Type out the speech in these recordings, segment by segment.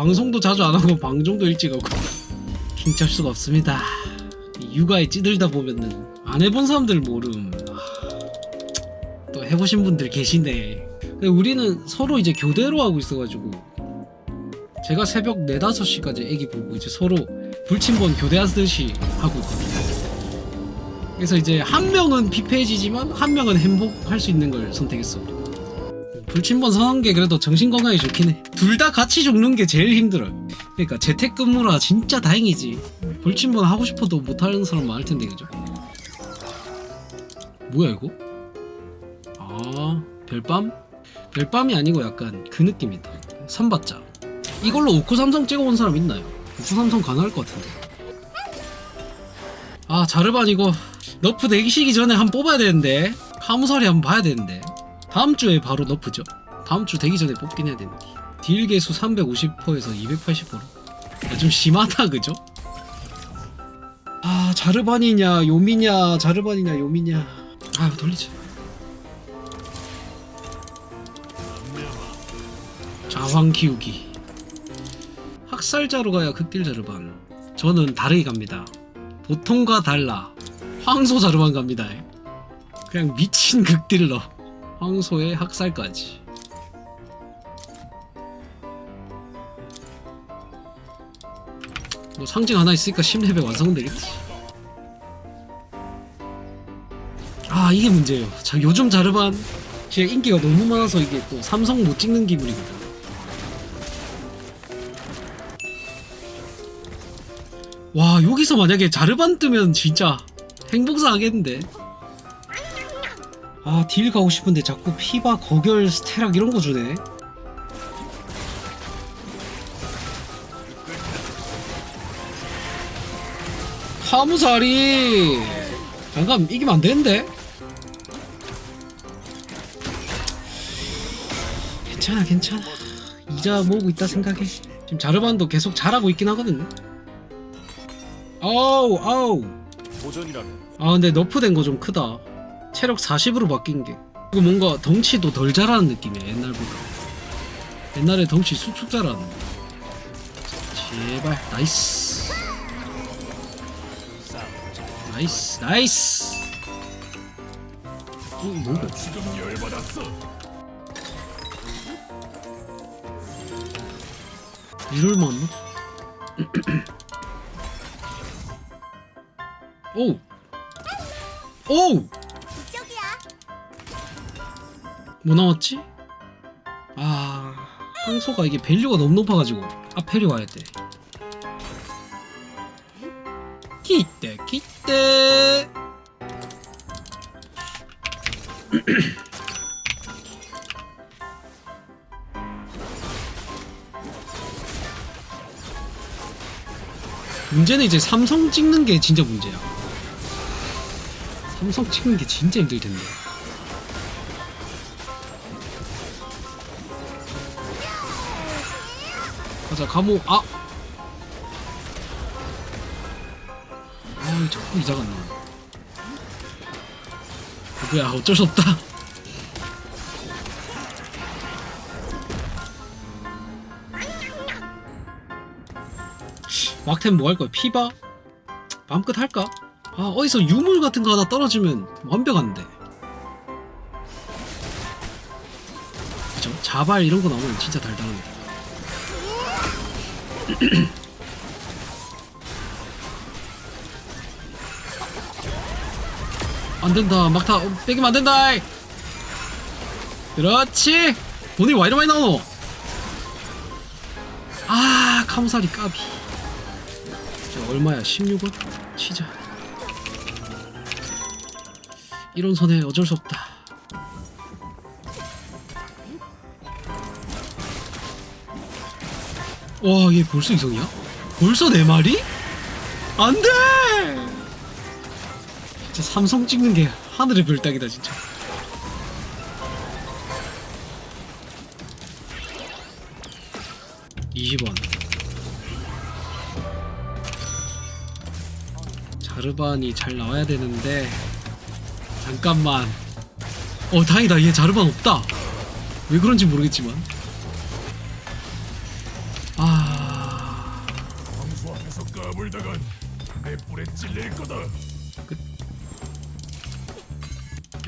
방송도 자주 안 하고 방송도 일찍 하고 킹짤 수가 없습니다. 이 육아에 찌들다 보면은 안 해본 사람들 모름. 아, 또 해보신 분들 계시네. 근데 우리는 서로 이제 교대로 하고 있어가지고 제가 새벽 4, 5시까지 애기 보고 이제 서로 불침번 교대하듯이 하고 있거든요 그래서 이제 한 명은 피폐해지지만 한 명은 행복할 수 있는 걸 선택했어 불침번 선한 게 그래도 정신 건강에 좋긴 해. 둘 다 같이 죽는 게 제일 힘들어요. 그러니까 재택근무라 진짜 다행이지. 불침번 하고 싶어도 못 하는 사람 많을 텐데 그죠? 뭐야 이거? 아 별밤? 별밤이 아니고 약간 그 느낌이다. 삼바자. 이걸로 오쿠 삼성 찍어온 사람 있나요? 오쿠 삼성 가능할 것 같은데. 아 자르반 이거 너프 내기시기 전에 한 번 뽑아야 되는데 하무설이 한번 봐야 되는데 다음 주에 바로 너프죠. 다음 주 되기 전에 뽑긴 해야 되는데. 딜 개수 350%에서 280%. 아, 좀 심하다 그죠? 아 자르반이냐 요미냐 자르반이냐 요미냐. 아 돌리자. 자황 키우기. 학살자로 가야 극딜 자르반. 저는 다르게 갑니다. 보통과 달라. 황소 자르반 갑니다. 그냥 미친 극딜러. 황소의 학살까지. 뭐 상징 하나 있으니까 10레벨 완성되겠지. 아 이게 문제예요. 자 요즘 자르반 제가 인기가 너무 많아서 이게 또 삼성 못 찍는 기분이거든. 와 여기서 만약에 자르반 뜨면 진짜 행복사 하겠는데. 아 딜 가고 싶은데 자꾸 피바 거결 스테락 이런 거 주네. 하무사리. 잠깐 이기면 안 되는데? 괜찮아 괜찮아. 이자 모으고 있다 생각해. 지금 자르반도 계속 잘하고 있긴 하거든. 아우 아우. 도전이라면 아 근데 너프된 거 좀 크다 체력 40으로 바뀐 게 이거 뭔가 덩치도 덜 자라는 느낌이야 옛날보다 옛날에 덩치 수축 자라는 제발 나이스 나이스 나이스 어 뭐야 지금 열받았어. 이럴 만나? 오! 오! 뭐 나왔지? 아 황소가 이게 밸류가 너무 높아가지고. 아펠이 와야 돼. 기대 기대. 문제는 이제 삼성 찍는 게 진짜 문제야. 삼성 찍는 게 진짜 힘들 텐데 자 감옥 아! 아 자꾸 이자가 나 뭐야 어쩔 수 없다 막템 뭐 할 거야 피바? 마음껏 할까? 아 어디서 유물 같은 거 하나 떨어지면 완벽한데 그죠? 자발 이런 거 나오면 진짜 달달합니다 안 된다. 막타 어, 빼기면 안 된다. 그렇지. 돈이 와 이리 많이 나오노. 아 카무사리 까비. 자 얼마야? 16원? 치자. 이런 선에 어쩔 수 없다 와, 얘 벌써 이성이야? 벌써 네 마리? 안 돼! 진짜 삼성 찍는 게 하늘의 별따기다, 진짜. (20원) 자르반이 잘 나와야 되는데 잠깐만 어 다행이다 얘 자르반 없다 왜 그런지 모르겠지만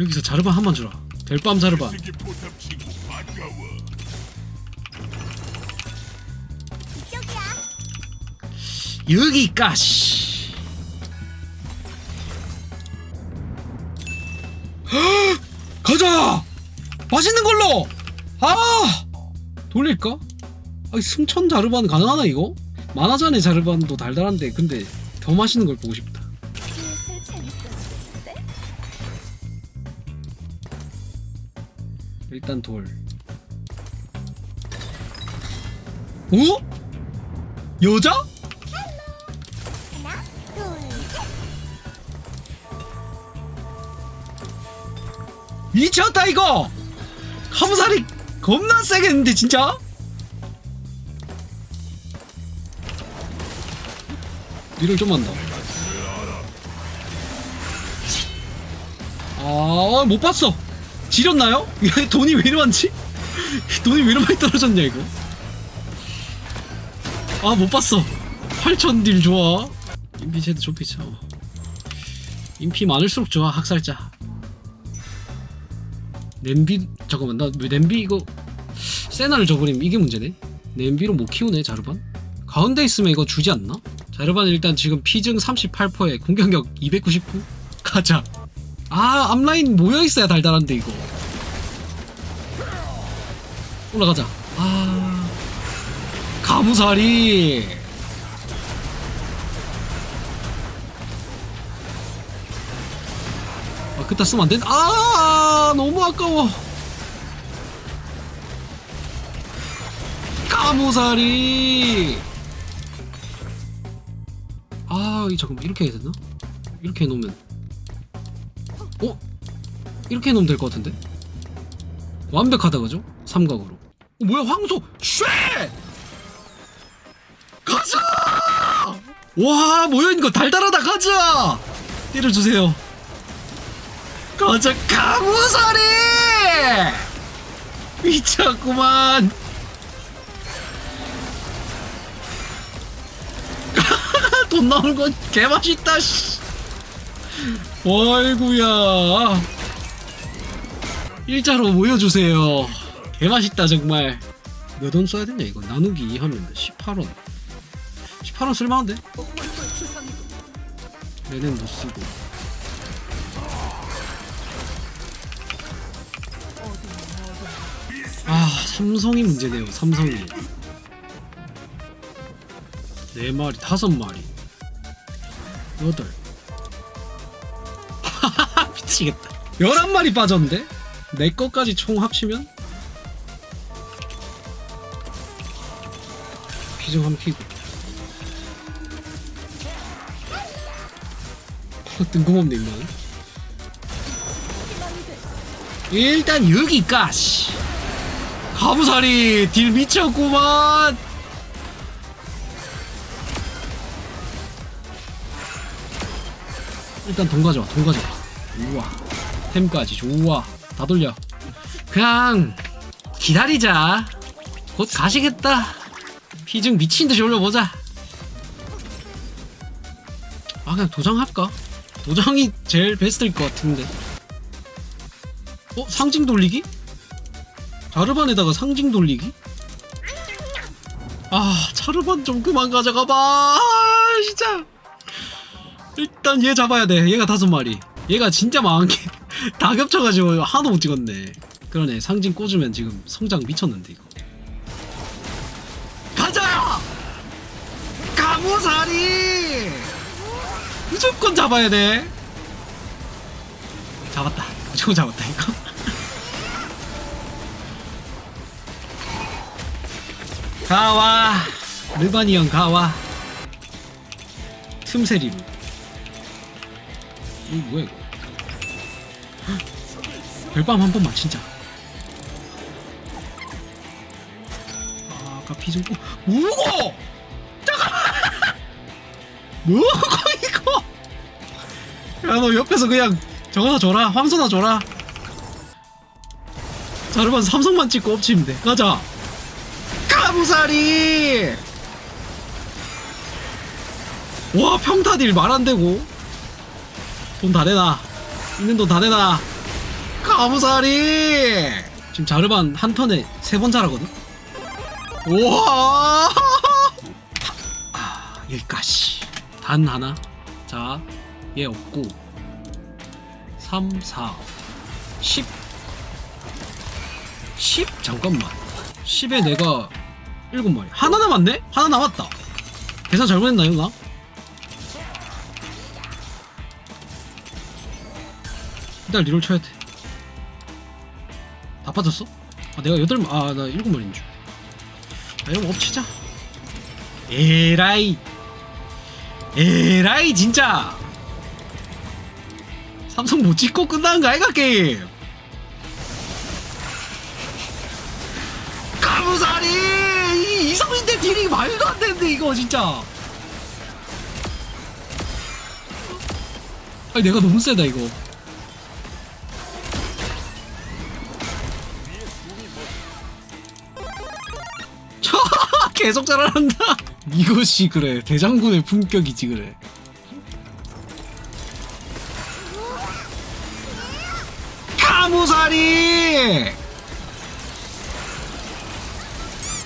여기서 자르반 한번 주라. 별밤 자르반. 세계 포탑 친구 반가워. 여기 까시 가자! 맛있는 걸로! 아! 돌릴까? 아 승천 자르반 가능하나 이거? 만화전의 자르반도 달달한데 근데 더 맛있는 걸 보고 싶다 일단 돌 오 여자. 미쳤다 이거 카무살이 겁나 세겠는데 진짜 니를 좀만 더. 아, 못 봤어. 지렸나요? 얘 돈이 왜 이리 많지? 돈이 왜 이리 많이 떨어졌냐, 이거? 아, 못 봤어. 8천 딜 좋아. 인피 제드 차. 인피 많을수록 좋아, 학살자. 냄비 잠깐만 나 왜 냄비 이거 세나를 저버리면 이게 문제네 냄비로 못 키우네 자르반 가운데 있으면 이거 주지 않나? 자르반 일단 지금 피증 38%에 공격력 299 가자 아 앞라인 모여있어야 달달한데 이거. 올라가자. 아. 가무사리. 아 그따 쓰면 안 된다 아 너무 아까워. 까무사리. 아이 잠깐만 이렇게 해야 되나? 이렇게 해놓으면 어? 이렇게 해놓으면 될 것 같은데? 완벽하다 그죠? 삼각으로. 어, 뭐야 황소! 쉐! 가자! 와 뭐야 이거 달달하다 가자! 때려주세요. 가자 가무사리 미쳤구만! 돈 나오는 건 개맛있다 씨 어이구야. 일자로 모여주세요. 개맛있다 정말. 몇 원 써야 되냐 이거? 나누기 2 하면 18원. 18원 쓸만한데? 얘는 못 쓰고. 아 삼성이 문제네요 삼성이. 네 마리 다섯 마리. 여덟 미치겠다. 열한 마리 빠졌는데? 내 것까지 총 합치면? 피정 한번 키고. 뜬금없네 임마는 일단 여기까지 가부살이 딜 미쳤구만. 일단 돈 가져와 돈 가져와 우와. 템까지. 좋아 다 돌려. 그냥 기다리자. 곧 가시겠다. 피증 미친듯이 올려보자. 아 그냥 도장 할까? 도장이 제일 베스트일 것 같은데. 어? 상징 돌리기? 자르반에다가 상징 돌리기? 아 자르반 좀 그만 가져가봐. 아, 진짜. 일단 얘 잡아야 돼. 얘가 다섯 마리 얘가 진짜 망한 게 다 겹쳐가지고 하나도 못 찍었네. 그러네. 상징 꽂으면 지금 성장 미쳤는데 이거. 가자! 가무사리! 무조건 잡아야 돼. 잡았다. 무조건 잡았다 이거. 가와. 르바니 형 가와. 틈새리로 이거 뭐야 이거? 헉, 별밤 한 번만 진짜. 아 아까 피좀 어, 뭐고 잠깐만! 뭐고 이거! 야 너 옆에서 그냥 저거나 줘라 황소나 줘라. 자르반 삼성만 찍고 엎치면 돼. 가자! 가무사리! 와 평타딜 말 안 되고 돈 다 내놔. 있는 돈 다 내놔. 가무사리! 지금 자르반 한 턴에 세번 잘하거든? 우와! 아, 여기까지. 단 하나. 자얘 없고. 3 4 10 10 잠깐만. 10에 내가 7마리. 하나 남았네? 하나 남았다. 계산 잘못했나 이거? 나? 일단 리롤 쳐야 돼. 다 빠졌어? 아 내가 여덟 아나 일곱 마리인 줄. 아 이러면 엎치자. 에라이. 에라이 진짜. 삼성 못 찍고 끝나는 거 아이가 게임. 가무사리 이 이성인데 딜이 말도 안 되는데 이거 진짜. 아니 내가 너무 세다 이거. 계속 잘한다. 이것이 그래 대장군의 품격이지 그래. 카무사리.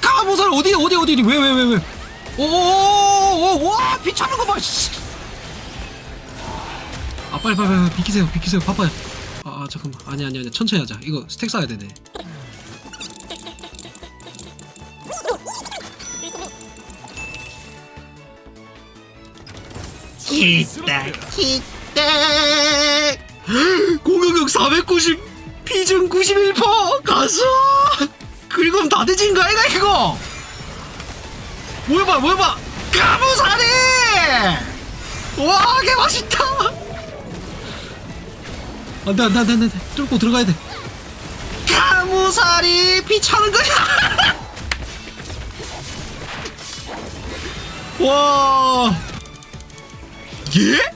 카무사리 어디 어디 어디 왜 왜 왜 왜? 오오오와 비차는 거 봐. 씨. 아 빨리 빨리 빨리 비키세요 비키세요 바빠요. 아, 아 잠깐만 아니 아니 아니 천천히 하자. 이거 스택 쌓아야 되네. 기대 기대 공격력 490 피증 91% 가수! 긁으면 다 되진 거 아이가 이거? 뭐해봐 뭐해봐 가무사리 와개 맛있다. 안돼 안돼 안돼 뚫고 들어가야 돼. 가무사리 피 차는 거야. 와 예?